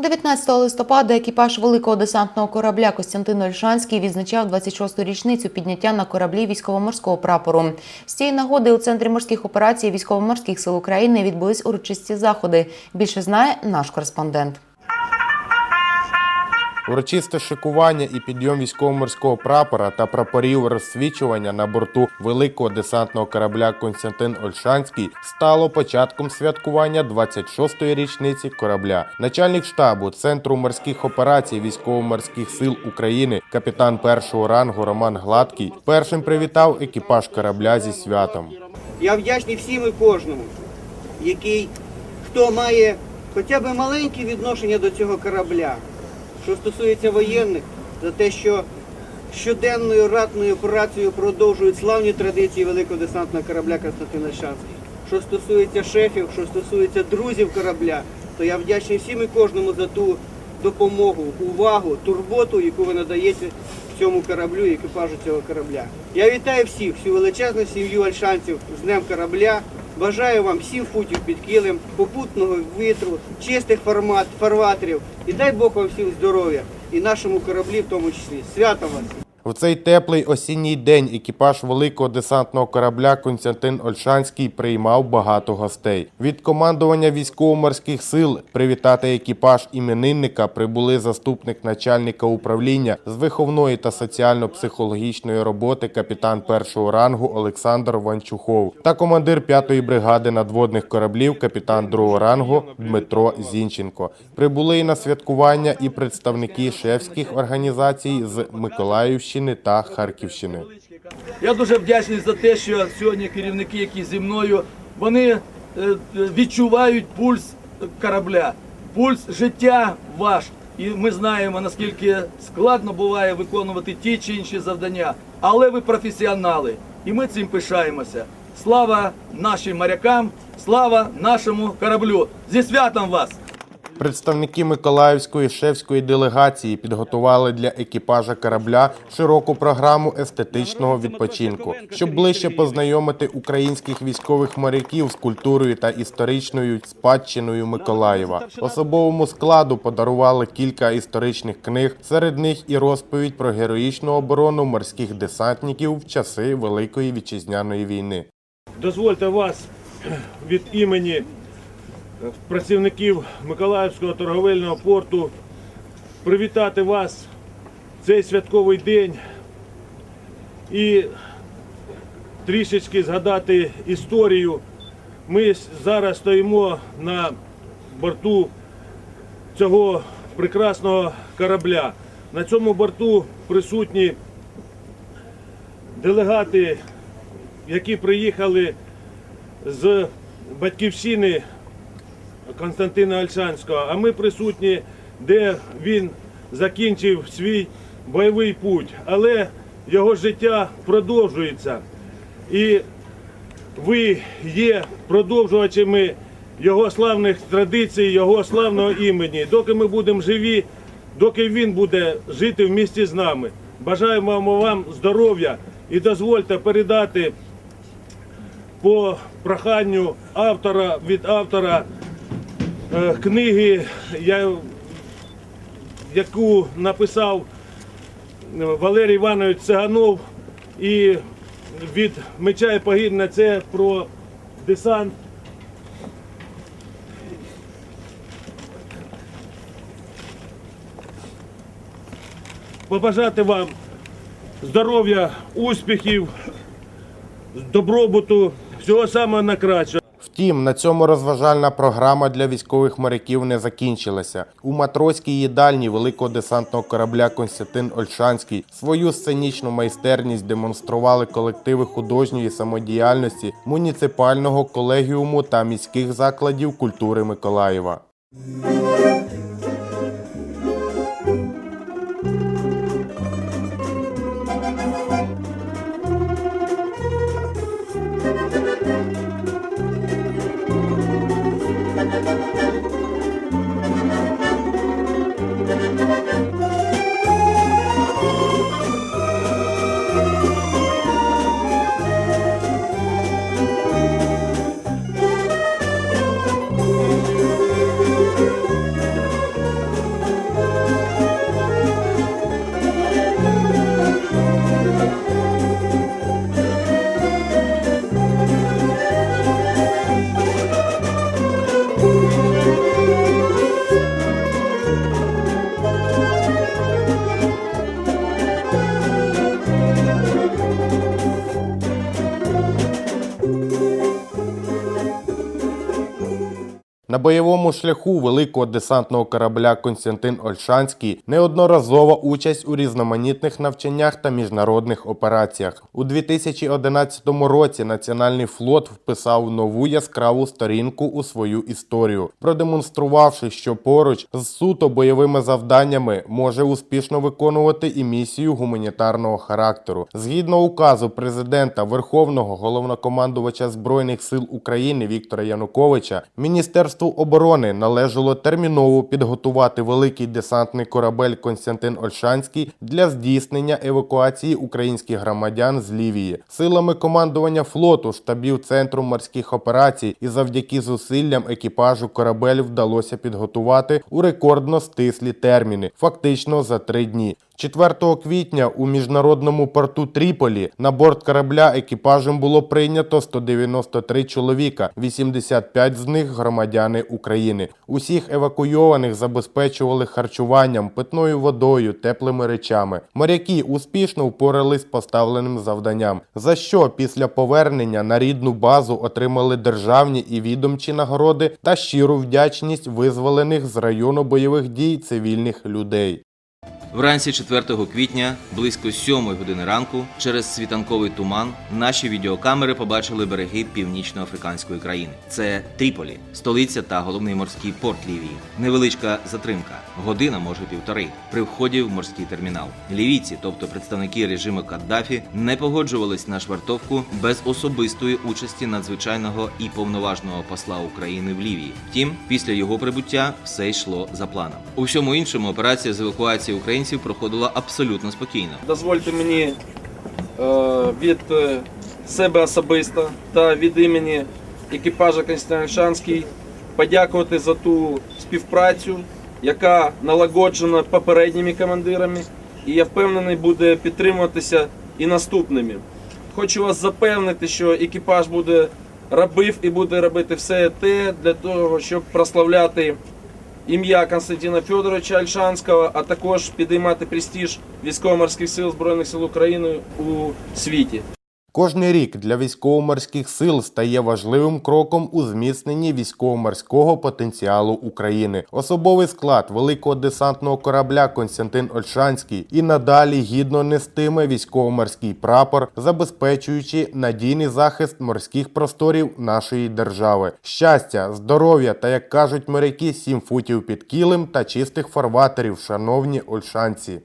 19 листопада екіпаж великого десантного корабля Костянтин Ольшанський відзначав 26-ту річницю підняття на кораблі військово-морського прапору. З цієї нагоди у центрі морських операцій військово-морських сил України відбулись урочисті заходи. Більше знає наш кореспондент. Урочисте шикування і підйом військово-морського прапора та прапорів розсвічування на борту великого десантного корабля Константин Ольшанський стало початком святкування 26-ї річниці корабля. Начальник штабу Центру морських операцій військово-морських сил України, капітан першого рангу Роман Гладкий, першим привітав екіпаж корабля зі святом. Я вдячний всім і кожному, який хто має хоча б маленьке відношення до цього корабля, що стосується воєнних, за те, що щоденною ратною операцією продовжують славні традиції великого десантного корабля Константин Ольшанський. Що стосується шефів, що стосується друзів корабля, то я вдячний всім і кожному за ту допомогу, увагу, турботу, яку ви надаєте цьому кораблю і екіпажу цього корабля. Я вітаю всіх, всю величезну сім'ю альшанців з Днем корабля. Бажаю вам сім футів під килим, попутного вітру, чистих фарватерів. І дай Бог вам всім здоров'я і нашому кораблі в тому числі. Свято вас! В цей теплий осінній день екіпаж великого десантного корабля Константин Ольшанський приймав багато гостей. Від командування військово-морських сил привітати екіпаж іменинника прибули заступник начальника управління з виховної та соціально-психологічної роботи капітан першого рангу Олександр Ванчухов та командир п'ятої бригади надводних кораблів капітан другого рангу Дмитро Зінченко. Прибули і на святкування і представники шефських організацій з Миколаївщини та Харківщини. Я дуже вдячний за те, що сьогодні керівники, які зі мною, вони е, е, відчувають пульс корабля, пульс життя ваш. І ми знаємо, наскільки складно буває виконувати ті чи інші завдання. Але ви професіонали, і ми цим пишаємося. Слава нашим морякам, слава нашому кораблю. Зі святом вас! Представники Миколаївської шефської делегації підготували для екіпажа корабля широку програму естетичного відпочинку, щоб ближче познайомити українських військових моряків з культурою та історичною спадщиною Миколаєва. Особовому складу подарували кілька історичних книг, серед них і розповідь про героїчну оборону морських десантників в часи Великої вітчизняної війни. Дозвольте вас від імені працівників Миколаївського торговельного порту привітати вас в цей святковий день і трішечки згадати історію. Ми зараз стоїмо на борту цього прекрасного корабля. На цьому борту присутні делегати, які приїхали з батьківщини Константина Ольшанського, а ми присутні, де він закінчив свій бойовий путь, але його життя продовжується. І ви є продовжувачами його славних традицій, його славного імені. Доки ми будемо живі, доки він буде жити в місті з нами. Бажаємо вам здоров'я і дозвольте передати по проханню автора від автора книги, я, яку написав е, Валерій Іванович Циганов і від меча і погідна це про десант. Побажати вам здоров'я, успіхів, добробуту, всього самого найкращого. Втім, на цьому розважальна програма для військових моряків не закінчилася. У матроській їдальні великого десантного корабля Константин Ольшанський свою сценічну майстерність демонстрували колективи художньої самодіяльності муніципального колегіуму та міських закладів культури Миколаєва. На бойовому шляху великого десантного корабля Константин Ольшанський неодноразова участь у різноманітних навчаннях та міжнародних операціях. У 2011 році Національний флот вписав нову яскраву сторінку у свою історію, продемонструвавши, що поруч з суто бойовими завданнями може успішно виконувати і місію гуманітарного характеру. Згідно указу президента Верховного головнокомандувача Збройних сил України Віктора Януковича, Міністерству оборони належало терміново підготувати великий десантний корабель Константин Ольшанський для здійснення евакуації українських громадян з Лівії. Силами командування флоту, штабів центру морських операцій і завдяки зусиллям екіпажу корабель вдалося підготувати у рекордно стислі терміни, фактично за три дні. 4 квітня у міжнародному порту Тріполі на борт корабля екіпажем було прийнято 193 чоловіка, 85 з них громадяни України. Усіх евакуйованих забезпечували харчуванням, питною водою, теплими речами. Моряки успішно впорались з поставленим завданням, за що після повернення на рідну базу отримали державні і відомчі нагороди та щиру вдячність визволених з району бойових дій цивільних людей. Вранці 4 квітня, близько 7 години ранку, через світанковий туман, наші відеокамери побачили береги північноафриканської країни. Це Тріполі, столиця та головний морський порт Лівії. Невеличка затримка, година, може півтори, при вході в морський термінал. Лівійці, тобто представники режиму Каддафі, не погоджувались на швартовку без особистої участі надзвичайного і повноважного посла України в Лівії. Втім, після його прибуття все йшло за планом. У всьому іншому операція з евакуації українців проходила абсолютно спокійно. Дозвольте мені е, від себе особисто та від імені екіпажа Константин Шанський подякувати за ту співпрацю, яка налагоджена попередніми командирами, і я впевнений буде підтримуватися і наступними. Хочу вас запевнити, що екіпаж буде робив і буде робити все те для того, щоб прославляти ім'я Константина Федоровича Альшанського, а також підіймати престиж військово-морських сил Збройних сил України у світі. Кожний рік для військово-морських сил стає важливим кроком у зміцненні військово-морського потенціалу України. Особовий склад великого десантного корабля Константин Ольшанський і надалі гідно нестиме військово-морський прапор, забезпечуючи надійний захист морських просторів нашої держави. Щастя, здоров'я та, як кажуть моряки, сім футів під кілем та чистих фарватерів, шановні ольшанці.